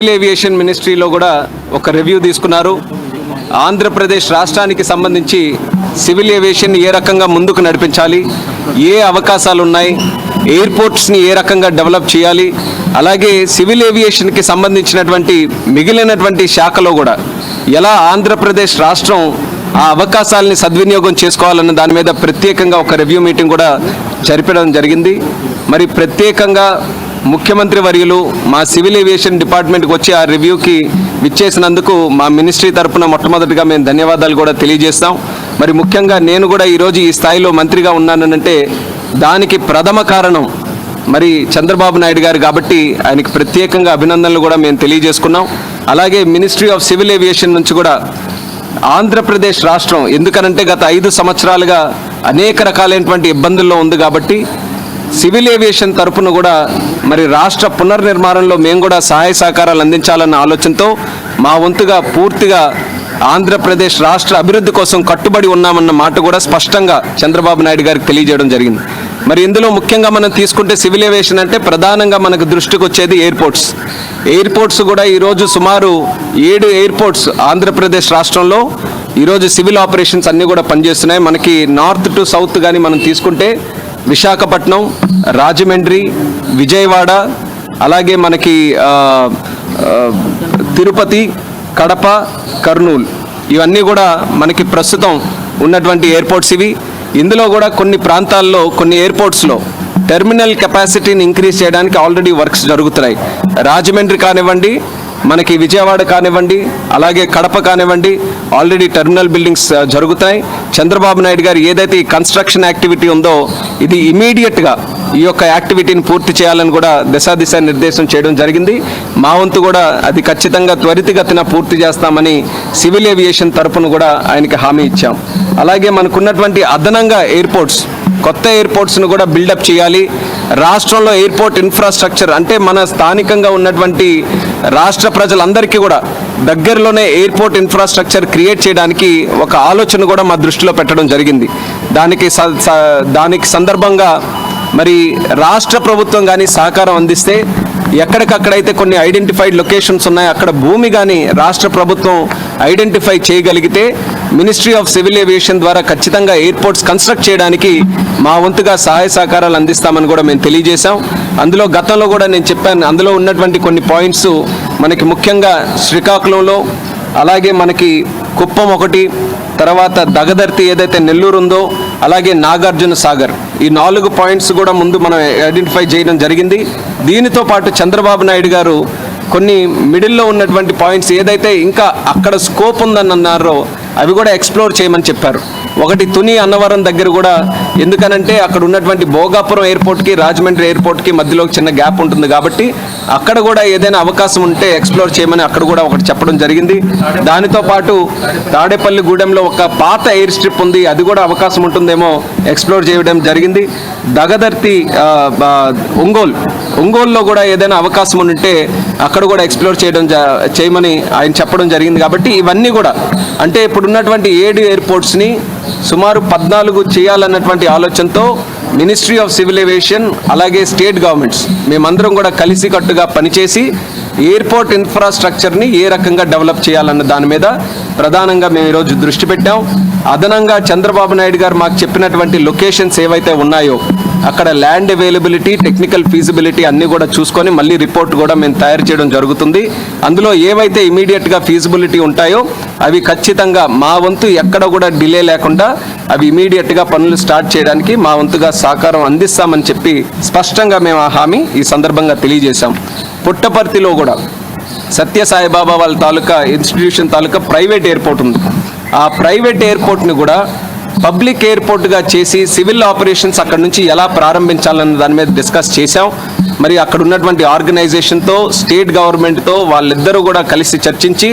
Civil aviation మినిస్ట్రీలో కూడా ఒక review తీసుకున్నారు. ఆంధ్రప్రదేశ్ రాష్ట్రానికి సంబంధించి సివిల్ ఏవియేషన్ ఏ రకంగా ముందుకు నడిపించాలి ఏ అవకాశాలు ఉన్నాయి ఎయిర్పోర్ట్స్ని ఏ రకంగా డెవలప్ చేయాలి అలాగే సివిల్ ఏవియేషన్కి సంబంధించినటువంటి మిగిలినటువంటి శాఖలో కూడా ఎలా ఆంధ్రప్రదేశ్ రాష్ట్రం ఆ అవకాశాలని సద్వినియోగం చేసుకోవాలన్న దాని మీద ప్రత్యేకంగా ఒక రివ్యూ మీటింగ్ కూడా జరిపడం జరిగింది. మరి ప్రత్యేకంగా ముఖ్యమంత్రి వర్యులు మా సివిల్ ఏవియేషన్ డిపార్ట్మెంట్కి వచ్చి ఆ రివ్యూకి విచ్చేసినందుకు మా మినిస్ట్రీ తరపున మొట్టమొదటిగా మేము ధన్యవాదాలు కూడా తెలియజేస్తాం. మరి ముఖ్యంగా నేను కూడా ఈరోజు ఈ స్థాయిలో మంత్రిగా ఉన్నానంటే దానికి ప్రథమ కారణం మరి చంద్రబాబు నాయుడు గారు కాబట్టి ఆయనకి ప్రత్యేకంగా అభినందనలు కూడా మేము తెలియజేసుకున్నాం. అలాగే మినిస్ట్రీ ఆఫ్ సివిల్ ఏవియేషన్ నుంచి కూడా ఆంధ్రప్రదేశ్ రాష్ట్రం ఎందుకనంటే గత ఐదు సంవత్సరాలుగా అనేక రకాలైనటువంటి ఇబ్బందుల్లో ఉంది కాబట్టి సివిల్ ఏవియేషన్ తరపున కూడా మరి రాష్ట్ర పునర్నిర్మాణంలో మేము కూడా సహాయ సహకారాలు అందించాలన్న ఆలోచనతో మా వంతుగా పూర్తిగా ఆంధ్రప్రదేశ్ రాష్ట్ర అభివృద్ధి కోసం కట్టుబడి ఉన్నామన్న మాట కూడా స్పష్టంగా చంద్రబాబు నాయుడు గారికి తెలియజేయడం జరిగింది. మరి ఇందులో ముఖ్యంగా మనం తీసుకుంటే సివిల్ ఏవియేషన్ అంటే ప్రధానంగా మనకు దృష్టికి వచ్చేది ఎయిర్పోర్ట్స్. ఎయిర్పోర్ట్స్ కూడా ఈరోజు సుమారు ఏడు ఎయిర్పోర్ట్స్ ఆంధ్రప్రదేశ్ రాష్ట్రంలో ఈరోజు సివిల్ ఆపరేషన్స్ అన్నీ కూడా పనిచేస్తున్నాయి. మనకి నార్త్ టు సౌత్ కానీ మనం తీసుకుంటే విశాఖపట్నం రాజమండ్రి విజయవాడ అలాగే మనకి తిరుపతి కడప కర్నూలు. ఇవన్నీ కూడా మనకి ప్రస్తుతం ఉన్నటువంటి ఎయిర్పోర్ట్స్ ఇవి. ఇందులో కూడా కొన్ని ప్రాంతాల్లో కొన్ని ఎయిర్పోర్ట్స్లో టెర్మినల్ కెపాసిటీని ఇంక్రీజ్ చేయడానికి ఆల్రెడీ వర్క్స్ జరుగుతున్నాయి. రాజమండ్రి కానివ్వండి మనకి విజయవాడ కానివ్వండి అలాగే కడప కానివ్వండి ఆల్రెడీ టెర్మినల్ బిల్డింగ్స్ జరుగుతాయి చంద్రబాబు నాయుడు గారు ఏదైతే ఈ కన్స్ట్రక్షన్ యాక్టివిటీ ఉందో ఇది ఇమీడియట్గా ఈ యొక్క యాక్టివిటీని పూర్తి చేయాలని కూడా దిశా దిశ నిర్దేశం చేయడం జరిగింది. మా వంతు కూడా అది ఖచ్చితంగా త్వరితగతిన పూర్తి చేస్తామని సివిల్ ఏవియేషన్ తరఫున కూడా ఆయనకి హామీ ఇచ్చాం. అలాగే మనకున్నటువంటి అదనంగా ఎయిర్పోర్ట్స్ కొత్త ఎయిర్పోర్ట్స్ను కూడా బిల్డప్ చేయాలి. రాష్ట్రంలో ఎయిర్పోర్ట్ ఇన్ఫ్రాస్ట్రక్చర్ అంటే మన స్థానికంగా ఉన్నటువంటి రాష్ట్ర ప్రజలందరికీ కూడా దగ్గరలోనే ఎయిర్పోర్ట్ ఇన్ఫ్రాస్ట్రక్చర్ క్రియేట్ చేయడానికి ఒక ఆలోచన కూడా మా దృష్టిలో పెట్టడం జరిగింది. దానికి స- దానికి సందర్భంగా మరి రాష్ట్ర ప్రభుత్వం కానీ సహకారం అందిస్తే ఎక్కడికక్కడైతే కొన్ని ఐడెంటిఫైడ్ లొకేషన్స్ ఉన్నాయి అక్కడ భూమి కానీ రాష్ట్ర ప్రభుత్వం ఐడెంటిఫై చేయగలిగితే మినిస్ట్రీ ఆఫ్ సివిల్ ఏవియేషన్ ద్వారా ఖచ్చితంగా ఎయిర్పోర్ట్స్ కన్స్ట్రక్ట్ చేయడానికి మా వంతుగా సహాయ సహకారాలు అందిస్తామని కూడా మేము తెలియజేశాం. అందులో గతంలో కూడా నేను చెప్పాను అందులో ఉన్నటువంటి కొన్ని పాయింట్స్ మనకి ముఖ్యంగా శ్రీకాకుళంలో అలాగే మనకి కుప్పం ఒకటి తర్వాత దగదర్తి ఏదైతే నెల్లూరు ఉందో అలాగే నాగార్జున సాగర్. ఈ నాలుగు పాయింట్స్ కూడా ముందు మనం ఐడెంటిఫై చేయడం జరిగింది. దీనితో పాటు చంద్రబాబు నాయుడు గారు కొన్ని మిడిల్లో ఉన్నటువంటి పాయింట్స్ ఏదైతే ఇంకా అక్కడ స్కోప్ ఉందని అన్నారో అవి కూడా ఎక్స్ప్లోర్ చేయమని చెప్పారు. ఒకటి తుని అన్నవరం దగ్గర కూడా ఎందుకనంటే అక్కడ ఉన్నటువంటి భోగాపురం ఎయిర్పోర్ట్కి రాజమండ్రి ఎయిర్పోర్ట్కి మధ్యలో చిన్న గ్యాప్ ఉంటుంది కాబట్టి అక్కడ కూడా ఏదైనా అవకాశం ఉంటే ఎక్స్ప్లోర్ చేయమని అక్కడ కూడా ఒకటి చెప్పడం జరిగింది. దానితో పాటు తాడేపల్లి గూడెంలో ఒక పాత ఎయిర్ స్ట్రిప్ ఉంది అది కూడా అవకాశం ఉంటుందేమో ఎక్స్ప్లోర్ చేయడం జరిగింది. దగదర్తి ఒంగోలు ఒంగోలులో కూడా ఏదైనా అవకాశం ఉంటే అక్కడ కూడా ఎక్స్ప్లోర్ చేయడం చేయమని ఆయన చెప్పడం జరిగింది కాబట్టి ఇవన్నీ కూడా అంటే ఇప్పుడు ఉన్నటువంటి ఏడు ఎయిర్పోర్ట్స్ని సుమారు పద్నాలుగు చేయాలన్నటువంటి ఆలోచనతో మినిస్ట్రీ ఆఫ్ సివిల్ ఏవియేషన్ అలాగే స్టేట్ గవర్నమెంట్స్ మేమందరం కూడా కలిసికట్టుగా పనిచేసి ఎయిర్పోర్ట్ ఇన్ఫ్రాస్ట్రక్చర్ని ఏ రకంగా డెవలప్ చేయాలన్న దాని మీద ప్రధానంగా మేము ఈరోజు దృష్టి పెట్టాం. అదనంగా చంద్రబాబు నాయుడు గారు మాకు చెప్పినటువంటి లొకేషన్స్ ఏవైతే ఉన్నాయో అక్కడ ల్యాండ్ అవైలబిలిటీ టెక్నికల్ ఫీజిబిలిటీ అన్నీ కూడా చూసుకొని మళ్ళీ రిపోర్ట్ కూడా మేము తయారు చేయడం జరుగుతుంది. అందులో ఏవైతే ఇమీడియట్గా ఫీజిబిలిటీ ఉంటాయో అవి ఖచ్చితంగా మా వంతు ఎక్కడ కూడా డిలే లేకుండా అవి ఇమీడియట్గా పనులు స్టార్ట్ చేయడానికి మా వంతుగా సహకారం అందిస్తామని చెప్పి స్పష్టంగా మేము ఆ హామీ ఈ సందర్భంగా తెలియజేశాం. పుట్టపర్తిలో కూడా సత్య సాయిబాబా వాళ్ళ తాలూకా ఇన్స్టిట్యూషన్ తాలూకా ప్రైవేట్ ఎయిర్పోర్ట్ ఉంది. ఆ ప్రైవేట్ ఎయిర్పోర్ట్ని కూడా పబ్లిక్ ఎయిర్పోర్ట్గా చేసి సివిల్ ఆపరేషన్స్ అక్కడ నుంచి ఎలా ప్రారంభించాలన్న దాని మీద డిస్కస్ చేశాం. మరి అక్కడ ఉన్నటువంటి ఆర్గనైజేషన్తో స్టేట్ గవర్నమెంట్తో వాళ్ళిద్దరూ కూడా కలిసి చర్చించి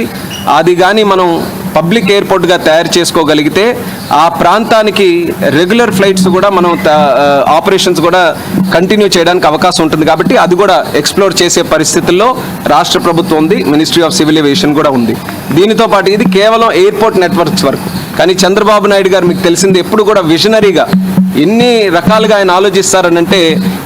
అది కానీ మనం పబ్లిక్ ఎయిర్పోర్ట్గా తయారు చేసుకోగలిగితే ఆ ప్రాంతానికి రెగ్యులర్ ఫ్లైట్స్ కూడా మనం ఆపరేషన్స్ కూడా కంటిన్యూ చేయడానికి అవకాశం ఉంటుంది. కాబట్టి అది కూడా ఎక్స్ప్లోర్ చేసే పరిస్థితుల్లో రాష్ట్ర ప్రభుత్వం ఉంది మినిస్ట్రీ ఆఫ్ సివిల్ ఏవియేషన్ కూడా ఉంది. దీనితో పాటు ఇది కేవలం ఎయిర్పోర్ట్ నెట్వర్క్స్ వరకు. కానీ చంద్రబాబు నాయుడు గారు మీకు తెలిసింది ఎప్పుడు కూడా విజనరీగా ఎన్ని రకాలుగా ఆయన ఆలోచిస్తారనంటే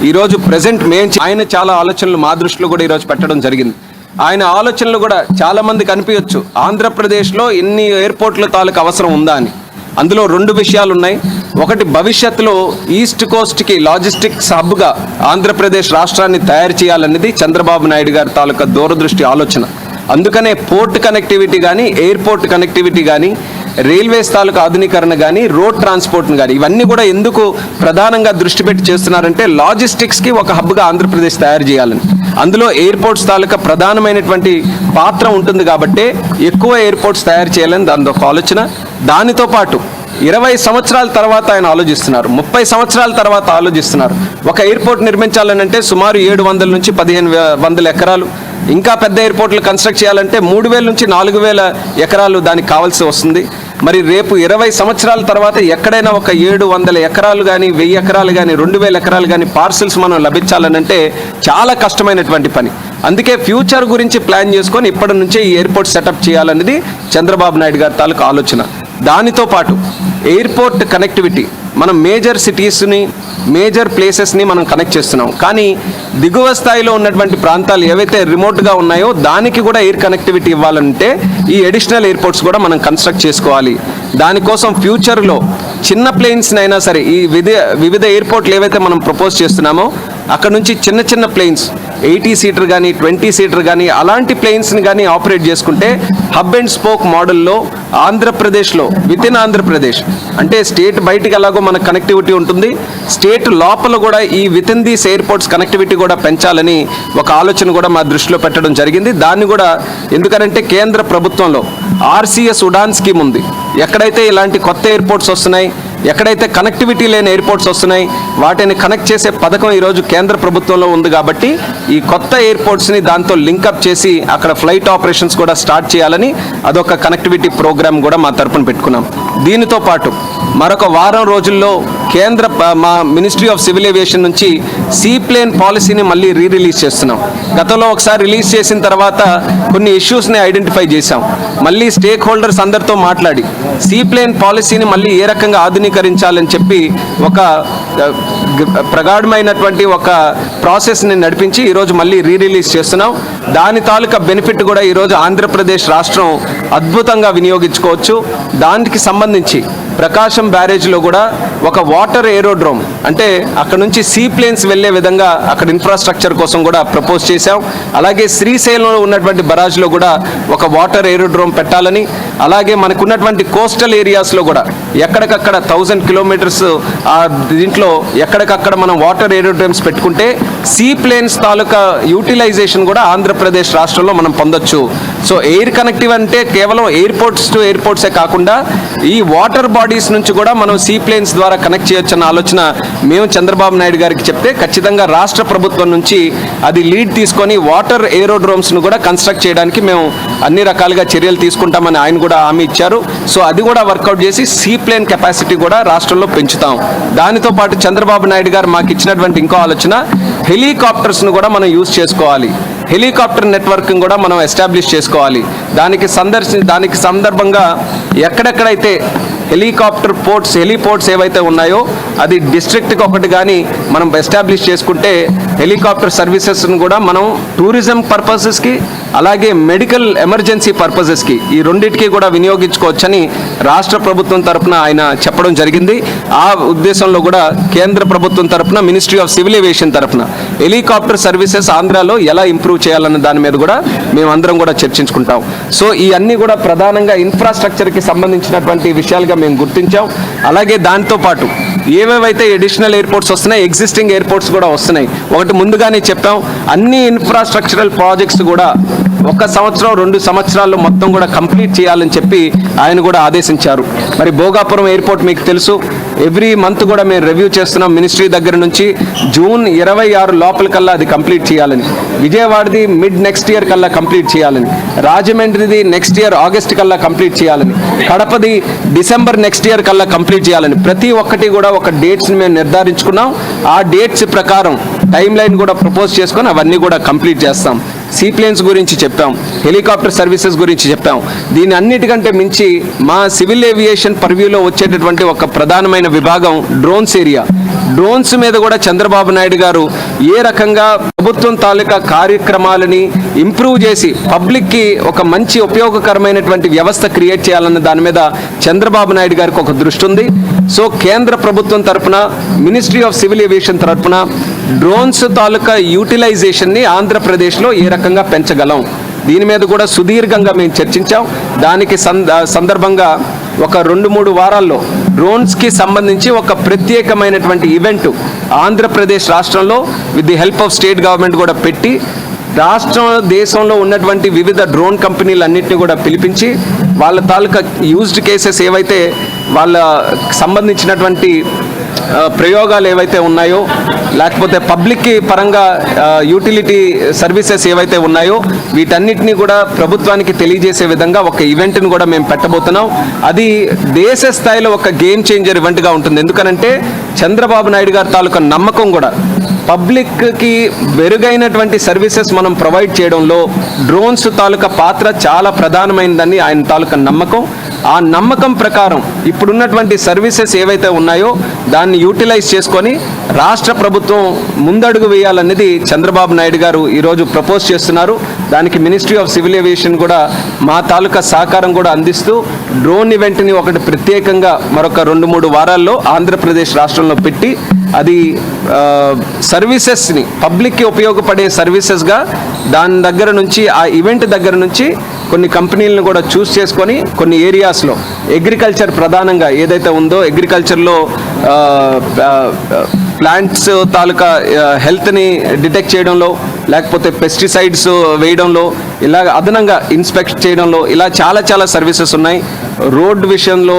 ఈరోజు ప్రజెంట్ మేము ఆయన చాలా ఆలోచనలు మా దృష్టిలో కూడా ఈరోజు పెట్టడం జరిగింది. ఆయన ఆలోచనలు కూడా చాలామంది కనిపించచ్చు ఆంధ్రప్రదేశ్లో ఎన్ని ఎయిర్పోర్ట్ల తాలూకు అవసరం ఉందా అని. అందులో రెండు విషయాలు ఉన్నాయి. ఒకటి భవిష్యత్తులో ఈస్ట్ కోస్ట్కి లాజిస్టిక్స్ హబ్గా ఆంధ్రప్రదేశ్ రాష్ట్రాన్ని తయారు చేయాలనేది చంద్రబాబు నాయుడు గారి తాలూకా దూరదృష్టి ఆలోచన. అందుకనే పోర్ట్ కనెక్టివిటీ కానీ ఎయిర్పోర్ట్ కనెక్టివిటీ కానీ రైల్వేస్ తాలూకా ఆధునీకరణ కానీ రోడ్ ట్రాన్స్పోర్ట్ని కానీ ఇవన్నీ కూడా ఎందుకు ప్రధానంగా దృష్టి పెట్టి చేస్తున్నారంటే లాజిస్టిక్స్కి ఒక హబ్గా ఆంధ్రప్రదేశ్ తయారు చేయాలని. అందులో ఎయిర్పోర్ట్స్ తాలూకా ప్రధానమైనటువంటి పాత్ర ఉంటుంది కాబట్టి ఎక్కువ ఎయిర్పోర్ట్స్ తయారు చేయాలని దాని ఒక ఆలోచన. దానితో పాటు ఇరవై సంవత్సరాల తర్వాత ఆయన ఆలోచిస్తున్నారు. ముప్పై సంవత్సరాల తర్వాత ఆలోచిస్తున్నారు. ఒక ఎయిర్పోర్ట్ నిర్మించాలనంటే సుమారు ఏడు వందల నుంచి పదిహేను వందల ఎకరాలు. ఇంకా పెద్ద ఎయిర్పోర్ట్లు కన్స్ట్రక్ట్ చేయాలంటే మూడు వేల నుంచి నాలుగు వేల ఎకరాలు దానికి కావాల్సి వస్తుంది. మరి రేపు ఇరవై సంవత్సరాల తర్వాత ఎక్కడైనా ఒక ఏడు వందల ఎకరాలు కానీ వెయ్యి ఎకరాలు కానీ రెండు వేల ఎకరాలు కానీ పార్సిల్స్ మనం లభించాలనంటే చాలా కష్టమైనటువంటి పని. అందుకే ఫ్యూచర్ గురించి ప్లాన్ చేసుకొని ఇప్పటి నుంచే ఈ ఎయిర్పోర్ట్ సెటప్ చేయాలనేది చంద్రబాబు నాయుడు గారి తాలూకు ఆలోచన. దానితో పాటు ఎయిర్పోర్ట్ కనెక్టివిటీ మనం మేజర్ సిటీస్ని మేజర్ ప్లేసెస్ని మనం కనెక్ట్ చేస్తున్నాం. కానీ దిగువ స్థాయిలో ఉన్నటువంటి ప్రాంతాలు ఏవైతే రిమోట్గా ఉన్నాయో దానికి కూడా ఎయిర్ కనెక్టివిటీ ఇవ్వాలంటే ఈ అడిషనల్ ఎయిర్పోర్ట్స్ కూడా మనం కన్స్ట్రక్ట్ చేసుకోవాలి. దానికోసం ఫ్యూచర్లో చిన్న ప్లేన్స్ని అయినా సరే ఈ వివిధ వివిధ ఎయిర్పోర్ట్లు ఏవైతే మనం ప్రపోజ్ చేస్తున్నామో అక్కడ నుంచి చిన్న చిన్న ప్లేన్స్ ఎయిటీ సీటర్ కానీ ట్వంటీ సీటర్ కానీ అలాంటి ప్లేన్స్ని కానీ ఆపరేట్ చేసుకుంటే హబ్ అండ్ స్పోక్ మోడల్లో ఆంధ్రప్రదేశ్లో విత్ ఇన్ ఆంధ్రప్రదేశ్ అంటే స్టేట్ బయటికి ఎలాగో మనకు కనెక్టివిటీ ఉంటుంది. స్టేట్ లోపల కూడా ఈ with in these airports connectivity కూడా పెంచాలని ఒక ఆలోచన కూడా మా దృష్టిలో పెట్టడం జరిగింది. దాన్ని కూడా ఎందుకనంటే కేంద్ర ప్రభుత్వంలో ఆర్సీఎస్ ఉడాన్ స్కీమ్ ఉంది. ఎక్కడైతే ఇలాంటి కొత్త ఎయిర్పోర్ట్స్ వస్తున్నాయి ఎక్కడైతే కనెక్టివిటీ లేని ఎయిర్పోర్ట్స్ వస్తున్నాయి వాటిని కనెక్ట్ చేసే పథకం ఈరోజు కేంద్ర ప్రభుత్వంలో ఉంది కాబట్టి ఈ కొత్త ఎయిర్పోర్ట్స్ని దాంతో లింకప్ చేసి అక్కడ ఫ్లైట్ ఆపరేషన్స్ కూడా స్టార్ట్ చేయాలని అదొక కనెక్టివిటీ ప్రోగ్రామ్ కూడా మా తరపున పెట్టుకున్నాం. దీనితో పాటు మరొక వారం రోజుల్లో కేంద్ర మా మినిస్ట్రీ ఆఫ్ సివిల్ ఏవియేషన్ నుంచి సీ ప్లేన్ పాలసీని మళ్ళీ రీ రిలీజ్ చేస్తున్నాం. గతంలో ఒకసారి రిలీజ్ చేసిన తర్వాత కొన్ని ఇష్యూస్ని ఐడెంటిఫై చేశాం. మళ్ళీ స్టేక్ హోల్డర్స్ అందరితో మాట్లాడి సీ ప్లేన్ పాలసీని మళ్ళీ ఏ రకంగా ఆధునీకరించాలని చెప్పి ఒక ప్రగాఢమైనటువంటి ఒక ప్రాసెస్ని నడిపించి ఈరోజు మళ్ళీ రీ రిలీజ్ చేస్తున్నాం. దాని తాలూకా బెనిఫిట్ కూడా ఈరోజు ఆంధ్రప్రదేశ్ రాష్ట్రం అద్భుతంగా వినియోగించుకోవచ్చు. దానికి సంబంధించి ప్రకాశం బ్యారేజ్లో కూడా ఒక వాటర్ ఏరోడ్రోమ్ అంటే అక్కడ నుంచి సీ ప్లేన్స్ వెళ్ళే విధంగా అక్కడ ఇన్ఫ్రాస్ట్రక్చర్ కోసం కూడా ప్రపోజ్ చేశాం. అలాగే శ్రీశైలంలో ఉన్నటువంటి బరాజ్లో కూడా ఒక వాటర్ ఏరోడ్రోమ్ పెట్టాలని అలాగే మనకున్నటువంటి కోస్టల్ ఏరియాస్లో కూడా ఎక్కడికక్కడ థౌజండ్ కిలోమీటర్స్ దీంట్లో ఎక్కడికక్కడ మనం వాటర్ ఏరోడ్రోమ్స్ పెట్టుకుంటే సీ ప్లేన్స్ తాలూకా యూటిలైజేషన్ కూడా ఆంధ్రప్రదేశ్ రాష్ట్రంలో మనం పొందొచ్చు. సో ఎయిర్ కనెక్టివ్ అంటే కేవలం ఎయిర్పోర్ట్స్ టు ఎయిర్పోర్ట్సే కాకుండా ఈ వాటర్ బాడీస్ నుంచి కూడా మనం సీ ప్లేన్స్ ద్వారా కనెక్ట్ చేయొచ్చన్న ఆలోచన మేము చంద్రబాబు నాయుడు గారికి చెప్తే ఖచ్చితంగా రాష్ట్ర ప్రభుత్వం నుంచి అది లీడ్ తీసుకొని వాటర్ ఏరోడ్రోమ్స్ను కూడా కన్స్ట్రక్ట్ చేయడానికి మేము అన్ని రకాలుగా చర్యలు తీసుకుంటామని ఆయన కూడా హామీ ఇచ్చారు. సో అది కూడా వర్కౌట్ చేసి సీ ప్లేన్ కెపాసిటీ కూడా రాష్ట్రంలో పెంచుతాం. దానితో పాటు చంద్రబాబు నాయుడు గారు మాకు ఇచ్చినటువంటి ఇంకో ఆలోచన హెలికాప్టర్స్ను కూడా మనం యూజ్ చేసుకోవాలి. హెలికాప్టర్ నెట్వర్క్ కూడా మనం ఎస్టాబ్లిష్ చేసుకోవాలి. దానికి సందర్శి దానికి సందర్భంగా ఎక్కడెక్కడైతే హెలికాప్టర్ పోర్ట్స్ హెలిపోర్ట్స్ ఏవైతే ఉన్నాయో అది డిస్ట్రిక్ట్కి ఒకటి కానీ మనం ఎస్టాబ్లిష్ చేసుకుంటే హెలికాప్టర్ సర్వీసెస్ను కూడా మనం టూరిజం పర్పసెస్కి అలాగే మెడికల్ ఎమర్జెన్సీ పర్పసెస్కి ఈ రెండింటికి కూడా వినియోగించుకోవచ్చని రాష్ట్ర ప్రభుత్వం తరపున ఆయన చెప్పడం జరిగింది. ఆ ఉద్దేశంలో కూడా కేంద్ర ప్రభుత్వం తరఫున మినిస్ట్రీ ఆఫ్ సివిల్ ఏవియేషన్ తరపున హెలికాప్టర్ సర్వీసెస్ ఆంధ్రాలో ఎలా ఇంప్రూవ్ చేయాలన్న దాని మీద కూడా మేమందరం కూడా చర్చించుకుంటాం. సో ఈ అన్ని కూడా ప్రధానంగా ఇన్ఫ్రాస్ట్రక్చర్కి సంబంధించినటువంటి విషయాలుగా మేము గుర్తించాం. అలాగే దాంతోపాటు పాటు ఏవేవైతే ఎడిషనల్ ఎయిర్పోర్ట్స్ వస్తున్నాయి ఎగ్జిస్టింగ్ ఎయిర్పోర్ట్స్ కూడా వస్తున్నాయి. ఒకటి ముందుగానే చెప్పాం అన్ని ఇన్ఫ్రాస్ట్రక్చరల్ ప్రాజెక్ట్స్ కూడా ఒక సంవత్సరం రెండు సంవత్సరాల్లో మొత్తం కూడా కంప్లీట్ చేయాలని చెప్పి ఆయన కూడా ఆదేశించారు. మరి భోగాపురం ఎయిర్పోర్ట్ మీకు తెలుసు ఎవ్రీ మంత్ కూడా మేము రివ్యూ చేస్తున్నాం మినిస్ట్రీ దగ్గర నుంచి. జూన్ ఇరవై ఆరు లోపలికల్లా అది కంప్లీట్ చేయాలని. విజయవాడది మిడ్ నెక్స్ట్ ఇయర్ కల్లా కంప్లీట్ చేయాలని. రాజమండ్రిది నెక్స్ట్ ఇయర్ ఆగస్ట్ కల్లా కంప్లీట్ చేయాలని. కడపది డిసెంబర్ నెక్స్ట్ ఇయర్ కల్లా కంప్లీట్ చేయాలని. ప్రతి ఒక్కటి కూడా ఒక డేట్స్ని మేము నిర్ధారించుకున్నాం. ఆ డేట్స్ ప్రకారం టైం లైన్ కూడా ప్రపోజ్ చేసుకొని అవన్నీ కూడా కంప్లీట్ చేస్తాం. సీప్లేన్స్ గురించి చెప్పాం హెలికాప్టర్ సర్వీసెస్ గురించి చెప్పాం. దీని అన్నిటికంటే మించి మా సివిల్ ఏవియేషన్ పర్వ్యూలో వచ్చేటటువంటి ఒక ప్రధానమైన విభాగం డ్రోన్స్ ఏరియా. డ్రోన్స్ మీద కూడా చంద్రబాబు నాయుడు గారు ఏ రకంగా ప్రభుత్వం తాలూకా కార్యక్రమాలని ఇంప్రూవ్ చేసి పబ్లిక్కి ఒక మంచి ఉపయోగకరమైనటువంటి వ్యవస్థ క్రియేట్ చేయాలన్న దాని మీద చంద్రబాబు నాయుడు గారికి ఒక దృష్టి ఉంది. సో కేంద్ర ప్రభుత్వం తరపున మినిస్ట్రీ ఆఫ్ సివిల్ ఏవియేషన్ తరపున డ్రోన్స్ తాలూకా యూటిలైజేషన్ని ఆంధ్రప్రదేశ్లో ఏ రకంగా పెంచగలం? దీని మీద కూడా సుదీర్ఘంగా మేము చర్చించాం. దానికి సంద సందర్భంగా ఒక రెండు మూడు వారాల్లో డ్రోన్స్కి సంబంధించి ఒక ప్రత్యేకమైనటువంటి ఈవెంట్ ఆంధ్రప్రదేశ్ రాష్ట్రంలో with the help of state government కూడా పెట్టి రాష్ట్రం దేశంలో ఉన్నటువంటి వివిధ డ్రోన్ కంపెనీలన్నింటినీ కూడా పిలిపించి వాళ్ళ తాలూకా యూజ్డ్ కేసెస్ ఏవైతే వాళ్ళ సంబంధించినటువంటి ప్రయోగాలు ఏవైతే ఉన్నాయో లేకపోతే పబ్లిక్కి పరంగా యూటిలిటీ సర్వీసెస్ ఏవైతే ఉన్నాయో వీటన్నిటిని కూడా ప్రభుత్వానికి తెలియజేసే విధంగా ఒక ఈవెంట్ని కూడా మేము పెట్టబోతున్నాం. అది దేశ స్థాయిలో ఒక గేమ్ చేంజర్ ఈవెంట్గా ఉంటుంది. ఎందుకనంటే చంద్రబాబు నాయుడు గారి తాలూకా నమ్మకం కూడా పబ్లిక్కి మెరుగైనటువంటి సర్వీసెస్ మనం ప్రొవైడ్ చేయడంలో డ్రోన్స్ తాలూకా పాత్ర చాలా ప్రధానమైనదని ఆయన తాలూకా నమ్మకం. ఆ నమ్మకం ప్రకారం ఇప్పుడున్నటువంటి సర్వీసెస్ ఏవైతే ఉన్నాయో దాన్ని యూటిలైజ్ చేసుకొని రాష్ట్ర ప్రభుత్వం ముందడుగు వేయాలనేది చంద్రబాబు నాయుడు గారు ఈరోజు ప్రపోజ్ చేస్తున్నారు. దానికి మినిస్ట్రీ ఆఫ్ సివిల్ ఏవియేషన్ కూడా మా తాలూకా సహకారం కూడా అందిస్తూ డ్రోన్ ఈవెంట్ని ఒకటి ప్రత్యేకంగా మరొక రెండు మూడు వారాల్లో ఆంధ్రప్రదేశ్ రాష్ట్రంలో పెట్టి అది సర్వీసెస్ని పబ్లిక్కి ఉపయోగపడే సర్వీసెస్గా దాని దగ్గర నుంచి ఆ ఈవెంట్ దగ్గర నుంచి కొన్ని కంపెనీలను కూడా చూస్ చేసుకొని కొన్ని ఏరియాస్లో అగ్రికల్చర్ ప్రధానంగా ఏదైతే ఉందో అగ్రికల్చర్లో ప్లాంట్స్ తాలూకా హెల్త్ని డిటెక్ట్ చేయడంలో లేకపోతే పెస్టిసైడ్స్ వేయడంలో ఇలా అదనంగా ఇన్స్పెక్ట్ చేయడంలో ఇలా చాలా చాలా సర్వీసెస్ ఉన్నాయి. రోడ్ విషయంలో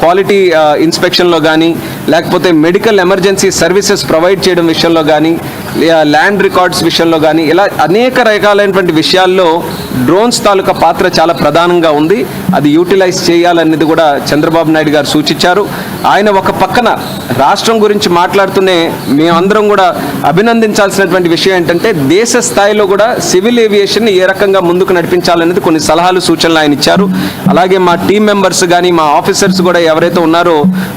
క్వాలిటీ ఇన్స్పెక్షన్లో కానీ లేకపోతే మెడికల్ ఎమర్జెన్సీ సర్వీసెస్ ప్రొవైడ్ చేయడం విషయంలో కానీ ల్యాండ్ రికార్డ్స్ విషయంలో కానీ ఇలా అనేక రకాలైనటువంటి విషయాల్లో డ్రోన్స్ తాలూకా పాత్ర చాలా ప్రధానంగా ఉంది. అది యూటిలైజ్ చేయాలనేది కూడా చంద్రబాబు నాయుడు గారు సూచించారు. ఆయన ఒక పక్కన రాష్ట్రం గురించి మాట్లాడుతూనే మేమందరం కూడా అభినందించాల్సినటువంటి విషయం ఏంటంటే దేశ స్థాయిలో కూడా సివిల్ ఏవియేషన్ ఏ రకంగా ముందుకు నడిపించాలనేది కొన్ని సలహాలు సూచనలు ఆయన ఇచ్చారు. అలాగే మా టీం మెంబర్స్ కానీ మా ఆఫీసర్స్ కూడా ఎవరైతే ఉన్నారో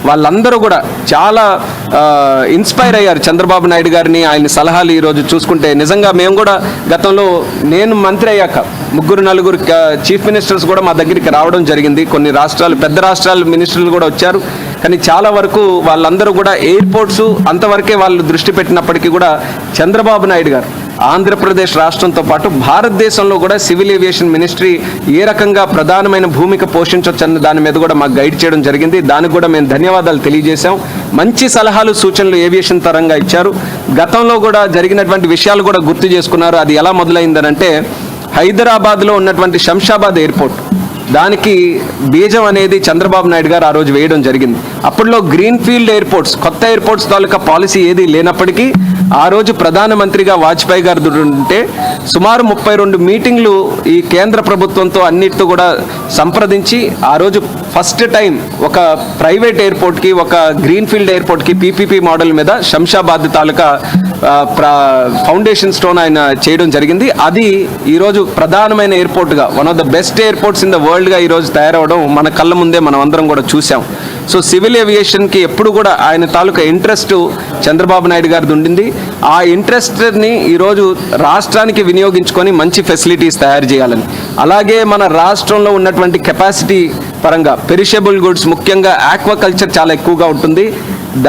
వాళ్ళందరూ కూడా చాలా ఇన్స్పైర్ అయ్యారు చంద్రబాబు నాయుడు గారిని ఆయన సలహా సలహాలు ఈరోజు చూసుకుంటే నిజంగా మేము కూడా గతంలో నేను మంత్రి అయ్యాక ముగ్గురు నలుగురు చీఫ్ మినిస్టర్స్ కూడా మా దగ్గరికి రావడం జరిగింది. కొన్ని రాష్ట్రాలు పెద్ద రాష్ట్రాల మినిస్టర్లు కూడా వచ్చారు. కానీ చాలా వరకు వాళ్ళందరూ కూడా ఎయిర్పోర్ట్స్ అంతవరకే వాళ్ళు దృష్టి పెట్టినప్పటికీ కూడా చంద్రబాబు నాయుడు గారు ఆంధ్రప్రదేశ్ రాష్ట్రంతో పాటు భారతదేశంలో కూడా సివిల్ ఏవియేషన్ మినిస్ట్రీ ఏ రకంగా ప్రధానమైన భూమిక పోషించవచ్చు అన్న దాని మీద కూడా మాకు గైడ్ చేయడం జరిగింది. దానికి కూడా మేము ధన్యవాదాలు తెలియజేశాం. మంచి సలహాలు సూచనలు ఏవియేషన్ తరంగా ఇచ్చారు. గతంలో కూడా జరిగినటువంటి విషయాలు కూడా గుర్తు చేసుకున్నారు. అది ఎలా మొదలైందనంటే హైదరాబాద్లో ఉన్నటువంటి శంషాబాద్ ఎయిర్పోర్ట్. దానికి బీజం అనేది చంద్రబాబు నాయుడు గారు ఆ రోజు వేయడం జరిగింది. అప్పట్లో గ్రీన్ ఫీల్డ్ ఎయిర్పోర్ట్స్ కొత్త ఎయిర్పోర్ట్స్ తాలూకా పాలసీ ఏది లేనప్పటికీ ఆ రోజు ప్రధానమంత్రిగా వాజ్పేయి గారు ఉంటే సుమారు ముప్పై రెండు మీటింగ్లు ఈ కేంద్ర ప్రభుత్వంతో అన్నిటితో కూడా సంప్రదించి ఆ రోజు ఫస్ట్ టైం ఒక ప్రైవేట్ ఎయిర్పోర్ట్కి ఒక గ్రీన్ ఫీల్డ్ ఎయిర్పోర్ట్కి పీపీపీ మోడల్ మీద శంషాబాద్ తాలూకా ఫౌండేషన్ స్టోన్ ఆయన చేయడం జరిగింది. అది ఈరోజు ప్రధానమైన ఎయిర్పోర్ట్గా one of the best airports in the వరల్డ్గా ఈరోజు తయారవడం మన కళ్ళ ముందే మనం అందరం కూడా చూసాం సో సివిల్ ఏవియేషన్కి ఎప్పుడు కూడా ఆయన తాలూకా ఇంట్రెస్ట్ చంద్రబాబు నాయుడు గారిది ఉండింది. ఆ ఇంట్రెస్ట్ని ఈరోజు రాష్ట్రానికి వినియోగించుకొని మంచి ఫెసిలిటీస్ తయారు చేయాలని. అలాగే మన రాష్ట్రంలో ఉన్నటువంటి కెపాసిటీ పరంగా పెరిషబుల్ గుడ్స్ ముఖ్యంగా ఆక్వాకల్చర్ చాలా ఎక్కువగా ఉంటుంది.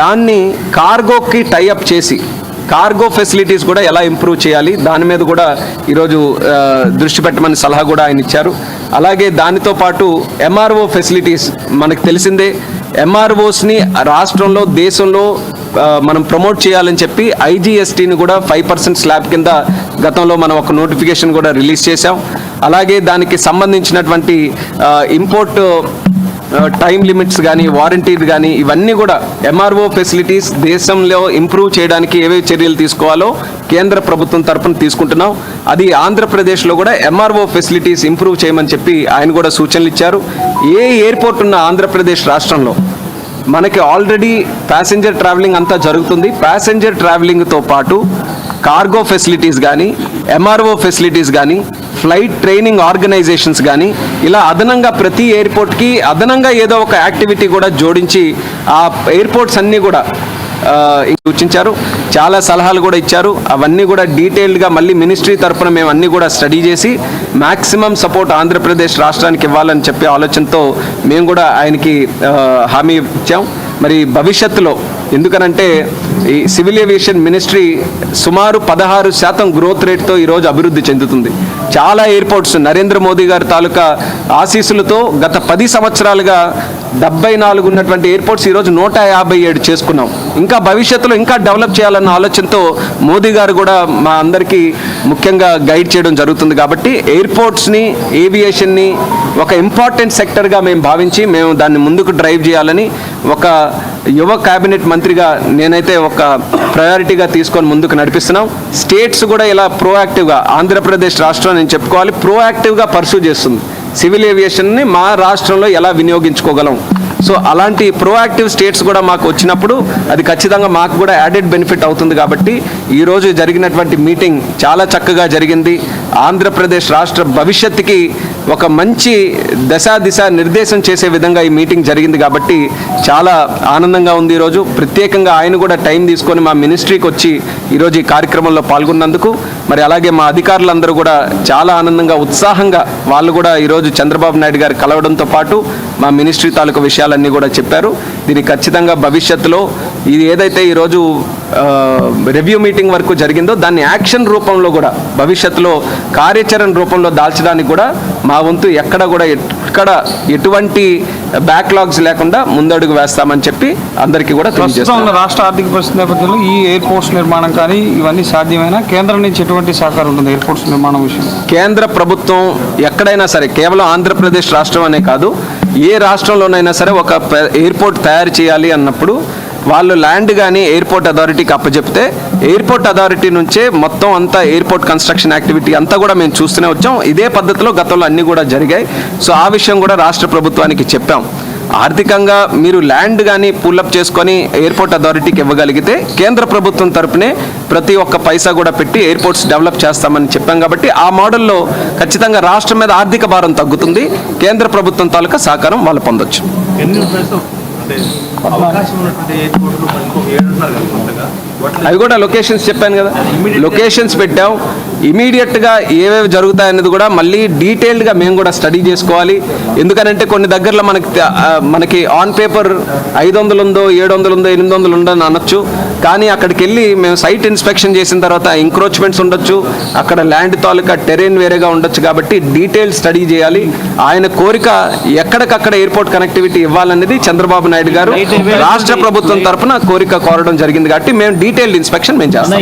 దాన్ని కార్గోకి టైఅప్ చేసి కార్గో ఫెసిలిటీస్ కూడా ఎలా ఇంప్రూవ్ చేయాలి దాని మీద కూడా ఈరోజు దృష్టి పెట్టమని సలహా కూడా ఆయన ఇచ్చారు. అలాగే దానితో పాటు ఎంఆర్ఓ ఫెసిలిటీస్ మనకు తెలిసిందే. ఎంఆర్ఓస్ని రాష్ట్రంలో దేశంలో మనం ప్రమోట్ చేయాలని చెప్పి ఐజీఎస్టీని కూడా ఫైవ్ పర్సెంట్ స్లాబ్ కింద గతంలో మనం ఒక నోటిఫికేషన్ కూడా రిలీజ్ చేశాం. అలాగే దానికి సంబంధించినటువంటి ఇంపోర్ట్ టైం లిమిట్స్ కానీ వారంటీలు కానీ ఇవన్నీ కూడా ఎంఆర్ఓ ఫెసిలిటీస్ దేశంలో ఇంప్రూవ్ చేయడానికి ఏవే చర్యలు తీసుకోవాలో కేంద్ర ప్రభుత్వం తరపున తీసుకుంటున్నాం. అది ఆంధ్రప్రదేశ్లో కూడా ఎంఆర్ఓ ఫెసిలిటీస్ ఇంప్రూవ్ చేయమని చెప్పి ఆయన కూడా సూచనలు ఇచ్చారు. ఏ ఎయిర్పోర్ట్ ఉన్న ఆంధ్రప్రదేశ్ రాష్ట్రంలో మనకి ఆల్రెడీ ప్యాసింజర్ ట్రావెలింగ్ అంతా జరుగుతుంది. ప్యాసింజర్ ట్రావెలింగ్తో పాటు కార్గో ఫెసిలిటీస్ కానీ ఎంఆర్ఓ ఫెసిలిటీస్ కానీ ఫ్లైట్ ట్రైనింగ్ ఆర్గనైజేషన్స్ కానీ ఇలా అదనంగా ప్రతి ఎయిర్పోర్ట్కి అదనంగా ఏదో ఒక యాక్టివిటీ కూడా జోడించి ఆ ఎయిర్పోర్ట్స్ అన్నీ కూడా సూచించారు. చాలా సలహాలు కూడా ఇచ్చారు. అవన్నీ కూడా డీటెయిల్డ్గా మళ్ళీ మినిస్ట్రీ తరఫున మేము అన్నీ కూడా స్టడీ చేసి మ్యాక్సిమం సపోర్ట్ ఆంధ్రప్రదేశ్ రాష్ట్రానికి ఇవ్వాలని చెప్పే ఆలోచనతో మేము కూడా ఆయనకి హామీ ఇచ్చాం. మరి భవిష్యత్తులో ఎందుకనంటే ఈ సివిల్ ఏవియేషన్ మినిస్ట్రీ సుమారు పదహారు శాతం గ్రోత్ రేట్తో ఈరోజు అభివృద్ధి చెందుతుంది. చాలా ఎయిర్పోర్ట్స్ నరేంద్ర మోదీ గారి తాలూకా ఆశీస్సులతో గత పది సంవత్సరాలుగా డెబ్బై నాలుగు ఉన్నటువంటి ఎయిర్పోర్ట్స్ ఈరోజు నూట యాభై ఏడు చేసుకున్నాం. ఇంకా భవిష్యత్తులో ఇంకా డెవలప్ చేయాలన్న ఆలోచనతో మోదీ గారు కూడా మా అందరికీ ముఖ్యంగా గైడ్ చేయడం జరుగుతుంది కాబట్టి ఎయిర్పోర్ట్స్ని ఏవియేషన్ని ఒక ఇంపార్టెంట్ సెక్టర్గా మేము భావించి మేము దాన్ని ముందుకు డ్రైవ్ చేయాలని ఒక యువ కేబినెట్ మంత్రిగా నేనైతే ఒక ప్రయారిటీగా తీసుకొని ముందుకు నడిపిస్తున్నాం. స్టేట్స్ కూడా ఇలా ప్రోయాక్టివ్గా ఆంధ్రప్రదేశ్ రాష్ట్రం నేను చెప్పుకోవాలి ప్రోయాక్టివ్గా పర్సూ చేస్తుంది. సివిల్ ఏవియేషన్ని మా రాష్ట్రంలో ఎలా వినియోగించుకోగలం? సో అలాంటి ప్రోయాక్టివ్ స్టేట్స్ కూడా మాకు వచ్చినప్పుడు అది ఖచ్చితంగా మాకు కూడా యాడెడ్ బెనిఫిట్ అవుతుంది కాబట్టి ఈరోజు జరిగినటువంటి మీటింగ్ చాలా చక్కగా జరిగింది. ఆంధ్రప్రదేశ్ రాష్ట్ర భవిష్యత్తుకి ఒక మంచి దశ దిశ నిర్దేశం చేసే విధంగా ఈ మీటింగ్ జరిగింది కాబట్టి చాలా ఆనందంగా ఉంది ఈరోజు. ప్రత్యేకంగా ఆయన కూడా టైం తీసుకొని మా మినిస్ట్రీకి వచ్చి ఈరోజు ఈ కార్యక్రమంలో పాల్గొన్నందుకు మరి అలాగే మా అధికారులందరూ కూడా చాలా ఆనందంగా ఉత్సాహంగా వాళ్ళు కూడా ఈరోజు చంద్రబాబు నాయుడు గారు కలవడంతో పాటు మా మినిస్ట్రీ తాలూకు విషయాలన్నీ కూడా చెప్పారు. దీనికి ఖచ్చితంగా భవిష్యత్తులో ఇది ఏదైతే ఈరోజు రివ్యూ మీటింగ్ వరకు జరిగిందో దాన్ని యాక్షన్ రూపంలో కూడా భవిష్యత్తులో కార్యాచరణ రూపంలో దాల్చడానికి కూడా మా వంతు ఎక్కడ కూడా ఎక్కడ ఎటువంటి బ్యాక్లాగ్స్ లేకుండా ముందడుగు వేస్తామని చెప్పి అందరికీ కూడా రాష్ట్ర ఆర్థిక పరిస్థితి నేపథ్యంలో ఈ ఎయిర్పోర్ట్స్ నిర్మాణం కానీ ఇవన్నీ సాధ్యమైన కేంద్రం నుంచి ఎటువంటి సహకారం ఉంటుంది ఎయిర్పోర్ట్స్ నిర్మాణం విషయం కేంద్ర ప్రభుత్వం ఎక్కడైనా సరే కేవలం ఆంధ్రప్రదేశ్ రాష్ట్రం అనే కాదు ఏ రాష్ట్రంలోనైనా సరే ఒక ఎయిర్పోర్ట్ తయారు చేయాలి అన్నప్పుడు వాళ్ళు ల్యాండ్ కానీ ఎయిర్పోర్ట్ అథారిటీకి అప్పచెప్తే ఎయిర్పోర్ట్ అథారిటీ నుంచే మొత్తం అంతా ఎయిర్పోర్ట్ కన్స్ట్రక్షన్ యాక్టివిటీ అంతా కూడా మేము చూస్తూనే వచ్చాం. ఇదే పద్ధతిలో గతంలో అన్నీ కూడా జరిగాయి. సో ఆ విషయం కూడా రాష్ట్ర ప్రభుత్వానికి చెప్పాం. ఆర్థికంగా మీరు ల్యాండ్ కానీ పుల్లప్ చేసుకొని ఎయిర్పోర్ట్ అథారిటీకి ఇవ్వగలిగితే కేంద్ర ప్రభుత్వం తరపునే ప్రతి ఒక్క పైసా కూడా పెట్టి ఎయిర్పోర్ట్స్ డెవలప్ చేస్తామని చెప్పాం కాబట్టి ఆ మోడల్లో ఖచ్చితంగా రాష్ట్రం మీద ఆర్థిక భారం తగ్గుతుంది. కేంద్ర ప్రభుత్వం తాలూకా సహకారం వాళ్ళు పొందొచ్చు. అవి కూడా లొకేషన్స్ చెప్పాను కదా. లొకేషన్స్ పెట్టాం. ఇమీడియట్గా ఏవేవి జరుగుతాయనేది కూడా మళ్ళీ డీటెయిల్డ్గా మేము కూడా స్టడీ చేసుకోవాలి. ఎందుకనంటే కొన్ని దగ్గరలో మనకి మనకి ఆన్ పేపర్ ఐదు వందలు ఉందో ఏడు వందలు ఉందో ఎనిమిది వందలు ఉందో అని అనొచ్చు. కానీ అక్కడికి వెళ్ళి మేము సైట్ ఇన్స్పెక్షన్ చేసిన తర్వాత ఎంక్రోచ్మెంట్స్ ఉండొచ్చు. అక్కడ ల్యాండ్ తాలూకా టెరెన్ వేరేగా ఉండొచ్చు కాబట్టి డీటెయిల్ స్టడీ చేయాలి. ఆయన కోరిక ఎక్కడికక్కడ ఎయిర్పోర్ట్ కనెక్టివిటీ ఇవ్వాలనేది చంద్రబాబు నాయుడు గారు రాష్ట్ర ప్రభుత్వం తరపున కోరిక కోరడం జరిగింది కాబట్టి మేము డీటెయిల్డ్ ఇన్స్పెక్షన్ మేము చేస్తాం.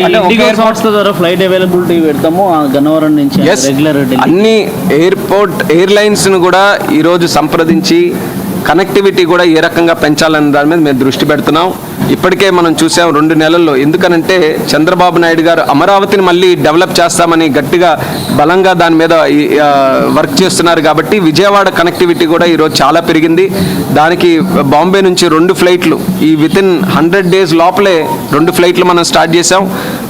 ఫ్లైట్ అవైలబిలిటీ పెడతాము గన్నవరం నుంచి రెగ్యులర్ అన్ని ఎయిర్పోర్ట్ ఎయిర్లైన్స్ను కూడా ఈరోజు సంప్రదించి కనెక్టివిటీ కూడా ఏ రకంగా పెంచాలనే దాని మీద మేము దృష్టి పెడుతున్నాం. ఇప్పటికే మనం చూసాం రెండు నెలల్లో. ఎందుకనంటే చంద్రబాబు నాయుడు గారు అమరావతిని మళ్ళీ డెవలప్ చేస్తామని గట్టిగా బలంగా దాని మీద వర్క్ చేస్తున్నారు కాబట్టి విజయవాడ కనెక్టివిటీ కూడా ఈరోజు చాలా పెరిగింది. దానికి బాంబే నుంచి రెండు ఫ్లైట్లు ఈ వితిన్ హండ్రెడ్ డేస్ లోపలే రెండు ఫ్లైట్లు మనం స్టార్ట్ చేసాం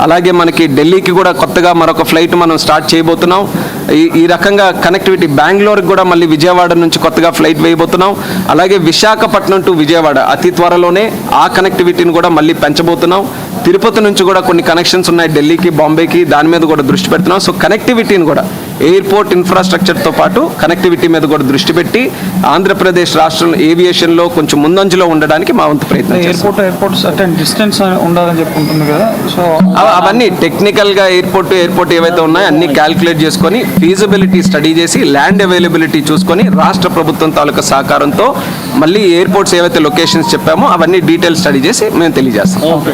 అలాగే మనకి ఢిల్లీకి కూడా కొత్తగా మరొక ఫ్లైట్ మనం స్టార్ట్ చేయబోతున్నాం. ఈ ఈ రకంగా కనెక్టివిటీ బెంగళూరుకి కూడా మళ్ళీ విజయవాడ నుంచి కొత్తగా ఫ్లైట్ వేయబోతున్నాం. అలాగే విశాఖపట్నం టు విజయవాడ అతి త్వరలోనే ఆ కనెక్టివిటీని కూడా మళ్ళీ పెంచబోతున్నాం. తిరుపతి నుంచి కూడా కొన్ని కనెక్షన్స్ ఉన్నాయి. ఢిల్లీకి బాంబేకి దాని మీద కూడా దృష్టి పెడుతున్నాం. సో కనెక్టివిటీని కూడా ఎయిర్పోర్ట్ ఇన్ఫ్రాస్ట్రక్చర్తో పాటు కనెక్టివిటీ మీద కూడా దృష్టి పెట్టి ఆంధ్రప్రదేశ్ రాష్ట్రం ఏవియేషన్లో కొంచెం ముందంజలో ఉండడానికి మా వంతు ప్రయత్నం ఎయిర్పోర్ట్ ఎయిర్పోర్ట్ సర్టెన్ డిస్టెన్స్ ఉండాలని చెప్పుకుంటుంది కదా సో అవ- అవన్నీ టెక్నికల్గా ఎయిర్పోర్ట్ ఎయిర్పోర్ట్ ఏవైతే ఉన్నాయో అన్ని క్యాల్కులేట్ చేసుకొని ఫీజిబిలిటీ స్టడీ చేసి ల్యాండ్ అవైలబిలిటీ చూసుకొని రాష్ట్ర ప్రభుత్వం తాలూకా సహకారంతో మళ్ళీ ఎయిర్పోర్ట్స్ ఏవైతే లొకేషన్స్ చెప్పామో అవన్నీ డీటెయిల్ స్టడీ చేసి మేము తెలియజేస్తాం.